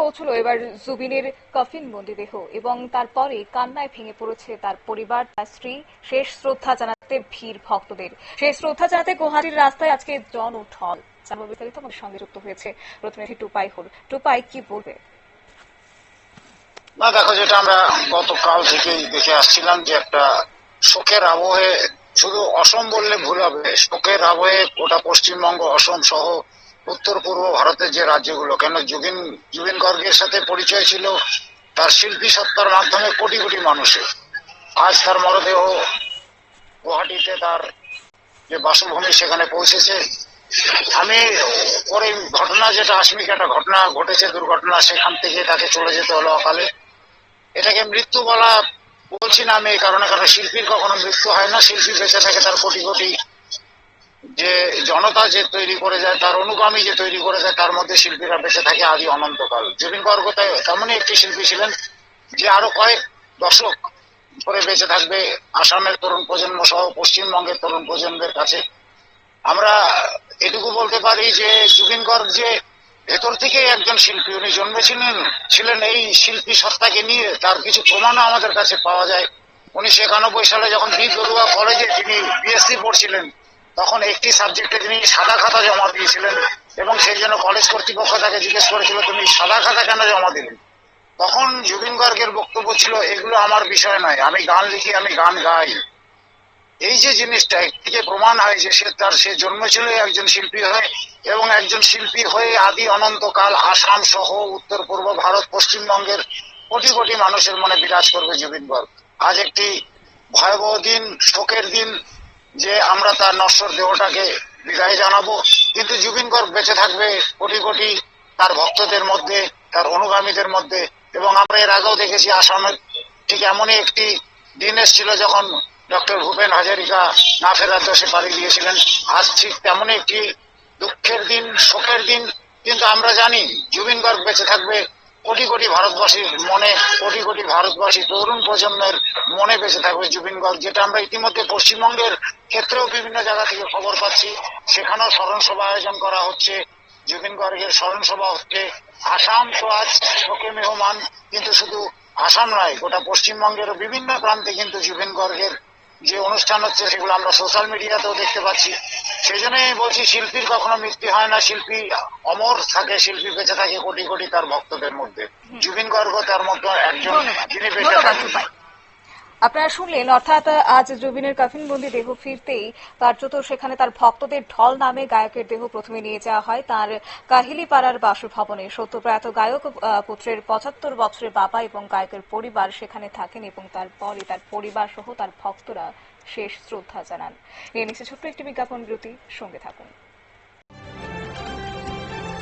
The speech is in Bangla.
পৌঁছলো এবার জুবিনের কফিন বন্দি দেহ এবং তারপরে কান্নায় ভেঙে পড়েছে তার পরিবার, তার স্ত্রী। শেষ শ্রদ্ধা জানাতে ভিড় ভক্তদের। শেষ শ্রদ্ধা জানাতে গুয়াহাটির রাস্তায় আজকে জন ঢল জানব বিস্তারিত আমাদের সঙ্গে যুক্ত হয়েছে প্রতিনিধি টুপাই হল। টুপাই, কি বলবে? না, দেখো, যেটা আমরা গতকাল দেখে আসছিলাম যে একটা শোকের আবহে শুধু অসম বললে ভুল হবে, শোকের আবহে গোটা পশ্চিমবঙ্গ, অসম সহ উত্তর পূর্ব ভারতের যে রাজ্যগুলো, কেন জুবিন জুবিন গর্গের সাথে পরিচয় ছিল? তার শিল্পী সত্তার মাধ্যমে কোটি কোটি মানুষের। আজ তার মরদেহ গুয়াহাটিতে তার যে বাসভূমি সেখানে পৌঁছেছে। আমি পরে ঘটনা যেটা আসমিক একটা ঘটনা ঘটেছে, দুর্ঘটনা, সেখান থেকে তাকে চলে যেতে হলো অকালে। এটাকে মৃত্যু বলা বলছি না আমি, এই কারণে কারণ শিল্পীর কখনো মৃত্যু হয় না। শিল্পী বেঁচে থাকে তার কোটি কোটি যে জনতা যে তৈরি করে যায়, তার অনুগামী যে তৈরি করে যায়, তার মধ্যে শিল্পীরা বেঁচে থাকে আদি অনন্তকাল। জুবিন গর্গ তেমনই একটি শিল্পী ছিলেন যে আরও কয়েক দশক ধরে বেঁচে থাকবে আসামের তরুণ প্রজন্ম সহ পশ্চিমবঙ্গের তরুণ প্রজন্মের কাছে। আমরা এটুকু বলতে পারি যে জুবিন গর্গ যে ভেতর থেকে একজন শিল্পী, উনি জন্মেছিলেন, ছিলেন এই শিল্পী সত্তাকে নিয়ে, তার কিছু প্রমাণও আমাদের কাছে পাওয়া যায়। উনিশশো একানব্বই সালে যখন বি বড়ুয়া কলেজে তিনি বিএসসি পড়ছিলেন তখন একটি সাবজেক্টে তিনি সাদা খাতা জমা দিয়েছিলেন এবং সেই জন্য কলেজ কর্তৃপক্ষ তাকে জিজ্ঞেস করেছিল, তুমি সাদা খাতা কেন জমা দিলেন তখন জুবিন গর্গের বক্তব্য ছিল, এগুলো আমার বিষয় নয়, আমি গান লিখি, আমি গান গাই। এই যে জিনিসটা থেকে প্রমাণ হয় যে সে তার, সে জন্মেছিল একজন শিল্পী হয়ে এবং একজন শিল্পী হয়ে আদি, অনন্তকাল আসাম সহ উত্তর পূর্ব ভারত, পশ্চিমবঙ্গের কোটি কোটি মানুষের মনে বিরাজ করবে জুবিন গর্গ আজ একটি ভয়াবহ দিন, শোকের দিন যে আমরা তার নশ্বর দেহটাকে বিদায় জানাব। কিন্তু জুবিন গর্গ বেঁচে থাকবে কোটি কোটি তার ভক্তদের মধ্যে, তার অনুগামীদের মধ্যে। এবং আমরা এর আগেও দেখেছি আসামের ঠিক এমনই একটি দিন এসেছিল যখন ডক্টর ভূপেন হাজারিকা না ফেরার দোষে পাড়ি দিয়েছিলেন। আজ ঠিক তেমনই একটি দুঃখের দিন, শোকের দিন। কিন্তু আমরা জানি জুবিন গর্গ বেঁচে থাকবে কোটি কোটি ভারতবাসীর মনে, কোটি কোটি ভারতবাসী তরুণ প্রজন্মের মনে বেঁচে থাকবে জুবিন গর্গ, যেটা আমরা ইতিমধ্যে পশ্চিমবঙ্গের ক্ষেত্রেও বিভিন্ন জায়গা থেকে খবর পাচ্ছি। সেখানেও স্মরণ সভা আয়োজন করা হচ্ছে। জুবিন গর্গের স্মরণ সভা হচ্ছে আসাম, তো আজ শোকে মেহমান। কিন্তু শুধু আসাম নয়, গোটা পশ্চিমবঙ্গের বিভিন্ন প্রান্তে কিন্তু জুবিন গর্গের যে অনুষ্ঠান হচ্ছে, সেগুলো আমরা সোশ্যাল মিডিয়াতেও দেখতে পাচ্ছি। সেই জন্য বলছি শিল্পীর কখনো মৃত্যু হয় না। শিল্পী অমর থাকে শিল্পী বেঁচে থাকে কোটি কোটি তার ভক্তদের মধ্যে। জুবিন গর্গ তার মধ্যে একজন যিনি বেঁচে থাকেন। আপনারা শুনলেন, অর্থাৎ আজ জুবিনের কাফিনবন্দি দেহ ফিরতেই কার্যত সেখানে তার ভক্তদের ঢল নামে গায়কের দেহ প্রথমে নিয়ে যাওয়া হয়, তার কাহিলিপাড়ার বাসভবনে। সত্যপ্রয়াত গায়ক পুত্রের পঁচাত্তর বছরের বাবা এবং গায়কের পরিবার সেখানে থাকেন এবং তারপরে তার পরিবার সহ তার ভক্তরা শেষ শ্রদ্ধা জানান। নিয়ে নিচ্ছে ছোট্ট একটি বিজ্ঞাপন বিরতি, সঙ্গে থাকুন।